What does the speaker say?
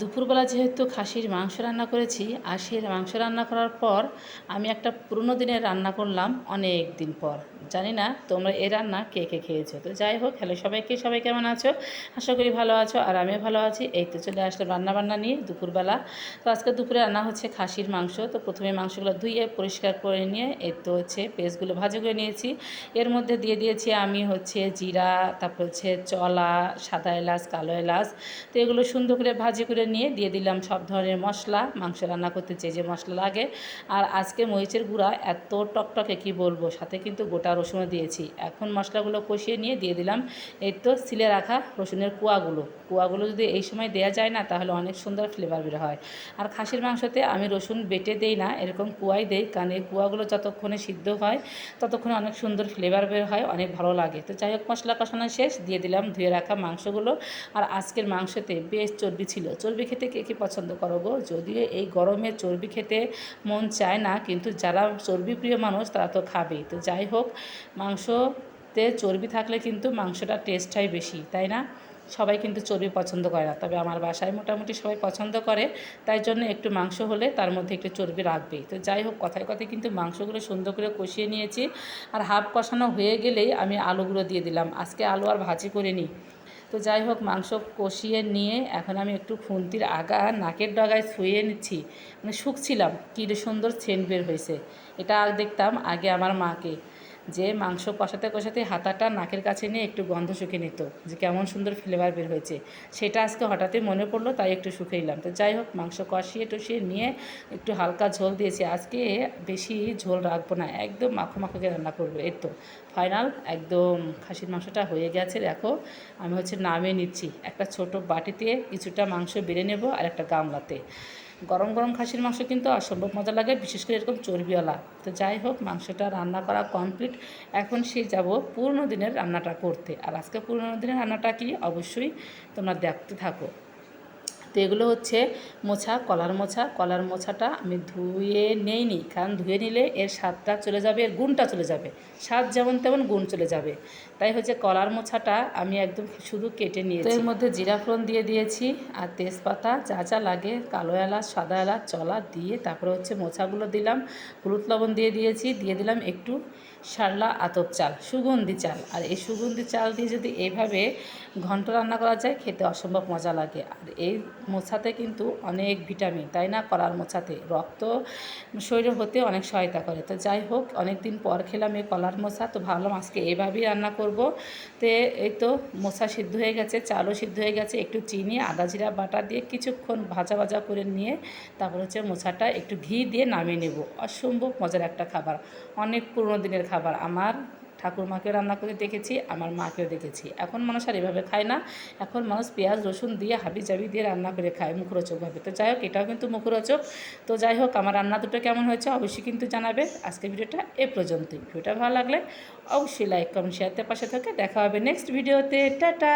দুপুরবেলা যেহেতু খাসির মাংস রান্না করেছি, আর সেই মাংস রান্না করার পর আমি একটা পুরনো দিনের রান্না করলাম অনেক দিন পর। জানি না তোমরা এই রান্না কে কে খেয়েছো। তো যাই হোক, হ্যালো সবাইকে, সবাই কেমন আছো? আশা করি ভালো আছো আর আমিও ভালো আছি। এই তো চলে রান্না বান্না নিয়ে দুপুরবেলা। তো আজকে দুপুরে রান্না হচ্ছে খাসির মাংস। তো প্রথমে মাংসগুলো ধুয়ে পরিষ্কার করে নিয়ে এই তো হচ্ছে পেস্টগুলো ভাজি করে নিয়েছি। এর মধ্যে দিয়ে দিয়েছি আমি হচ্ছে জিরা, তারপর হচ্ছে চলা, সাদা এলাচ, কালো এলাচ। তো এগুলো সুন্দর করে ভাজি করে নিয়ে দিয়ে দিলাম সব ধরনের মশলা। মাংস রান্না করতে যে যে মশলা লাগে। আর আজকে মরিচের গুঁড়া এত টকটকে কি বলব? সাথে কিন্তু গোটা রসুনও দিয়েছি। এখন মশলাগুলো কষিয়ে নিয়ে দিয়ে দিলাম। এই তো সিলে রাখা রসুনের কুয়াগুলো। কুয়াগুলো যদি এই সময় দেওয়া যায় না, তাহলে অনেক সুন্দর ফ্লেভার বের হয়। আর খাসির মাংসতে আমি রসুন বেটে দেই না, এরকম কুয়াই দেই, কারণ এই কুয়াগুলো যতক্ষণে সিদ্ধ হয়, ততক্ষণে অনেক সুন্দর ফ্লেভার বের হয়, অনেক ভালো লাগে। তো যাই হোক, মশলা কষানো শেষ, দিয়ে দিলাম ধুয়ে রাখা মাংসগুলো। আর আজকের মাংসতে বেশ চর্বি ছিল। চর্বি খেতে কে কী পছন্দ করো গো? যদিও এই গরমে চর্বি খেতে মন চায় না, কিন্তু যারা চর্বি প্রিয় মানুষ, তারা তো খাবেই। তো যাই হোক মাংসতে চর্বি থাকলে কিন্তু মাংসটা টেস্ট হয় বেশি, তাই না? সবাই কিন্তু চর্বি পছন্দ করে না, তবে আমার বাসায় মোটামুটি সবাই পছন্দ করে, তাই জন্য একটু মাংস হলে তার মধ্যে একটু চর্বি রাখবেই। তো যাই হোক, কথায় কথায় কিন্তু মাংসগুলো সুন্দর করে কষিয়ে নিয়েছি, আর হাফ কষানো হয়ে গেলেই আমি আলুগুলো দিয়ে দিলাম। আজকে আলু আর ভাজি করে নিই তো যাই হোক, মাংস কষিয়ে নিয়ে এখন আমি একটু খুন্তির আগা নাকের ডগায় শুয়ে নিচ্ছি। মানে শুকছিলাম, কী সুন্দর সেন্ট বের হয়েছে। এটা দেখতাম আগে আমার মাকে। যে মাংস কষাতে কষাতে হাতাটা নাকের কাছে নিয়ে একটু গন্ধ শুকে নিত, যে কেমন সুন্দর ফ্লেভার বের হয়েছে। সেটা আজকে হঠাৎই মনে পড়ল, তাই একটু শুকে নিলাম। তো যাই হোক, মাংস কষিয়ে টষিয়ে নিয়ে একটু হালকা ঝোল দিয়েছি। আজকে বেশি ঝোল রাখব না, একদম মাখো মাখোকে রান্না করব এর তো। ফাইনাল একদম খাসির মাংসটা হয়ে গেছে, দেখো। আমি হচ্ছে নামিয়ে নিচ্ছি। একটা ছোট বাটিতে কিছুটা মাংস বেড়ে নেব আর একটা গামলাতে। গরম গরম খাসির মাংস কিন্তু অসম্ভব মজা লাগে, বিশেষ করে এরকম চর্বিওয়ালা। তো যাই হোক, মাংসটা রান্না করা কমপ্লিট এখন সে যাব পুরনো দিনের রান্নাটা করতে। আর আজকে পুরনো দিনের রান্নাটা কি? অবশ্যই তোমরা দেখতে থাকো। তো এগুলো হচ্ছে মোছা কলার মোছা। কলার মোছাটা আমি ধুয়ে নেইনি কারণ ধুয়ে নিলে এর স্বাদটা চলে যাবে এর গুণটা চলে যাবে। স্বাদ যেমন তেমন গুণ চলে যাবে। তাই হচ্ছে কলার মোছাটা আমি একদম শুধু কেটে নিয়েছি। এর মধ্যে জিরা ফোড়ন দিয়ে দিয়েছি আর তেজপাতা যা যা লাগে কালো এলাচ সাদা এলাচ চলা দিয়ে তারপরে হচ্ছে মোছাগুলো দিলাম। হলুদ লবণ দিয়ে দিয়েছি দিয়ে দিলাম একটু সারলা আতপ চাল সুগন্ধি চাল। আর এই সুগন্ধি চাল দিয়ে যদি এইভাবে ঘন্ট রান্না করা যায় খেতে অসম্ভব মজা লাগে। আর এই মোছাতে কিন্তু অনেক ভিটামিন, তাই না? কলার মোছাতে। রক্ত শরীরে হতে অনেক সহায়তা করে। তো যাই হোক অনেক দিন পর খেলাম এই কলার মোছা। তো ভাবলাম আজকে এভাবেই রান্না করব। তো এই তো মোছা সিদ্ধ হয়ে গেছে, চালও সিদ্ধ হয়ে গেছে। একটু চিনি, আদা জিরা বাটা দিয়ে কিছুক্ষণ ভাজা ভাজা করে নিয়ে তারপর হচ্ছে মোছাটা একটু ঘি দিয়ে নামিয়ে নেব। অসম্ভব মজার একটা খাবার, অনেক পুরনো দিনের খাবার। আমার ঠাকুরমাকেও রান্না করে দেখেছি, আমার মাকেও দেখেছি। এখন মানুষ আর এভাবে খায় না। এখন মানুষ পেঁয়াজ, রসুন দিয়ে হাবি জাবি দিয়ে রান্না করে খায় মুখরোচকভাবে তো যাই হোক, এটাও কিন্তু মুখরোচক। তো যাই হোক, আমার রান্না দুটো কেমন হয়েছে অবশ্যই কিন্তু জানাবে আজকে ভিডিওটা এ পর্যন্তই। ভিডিওটা ভালো লাগলে অবশ্যই লাইক কমেন্ট শেয়ারতে পাশে থাকে দেখা হবে নেক্সট ভিডিওতে টাটা!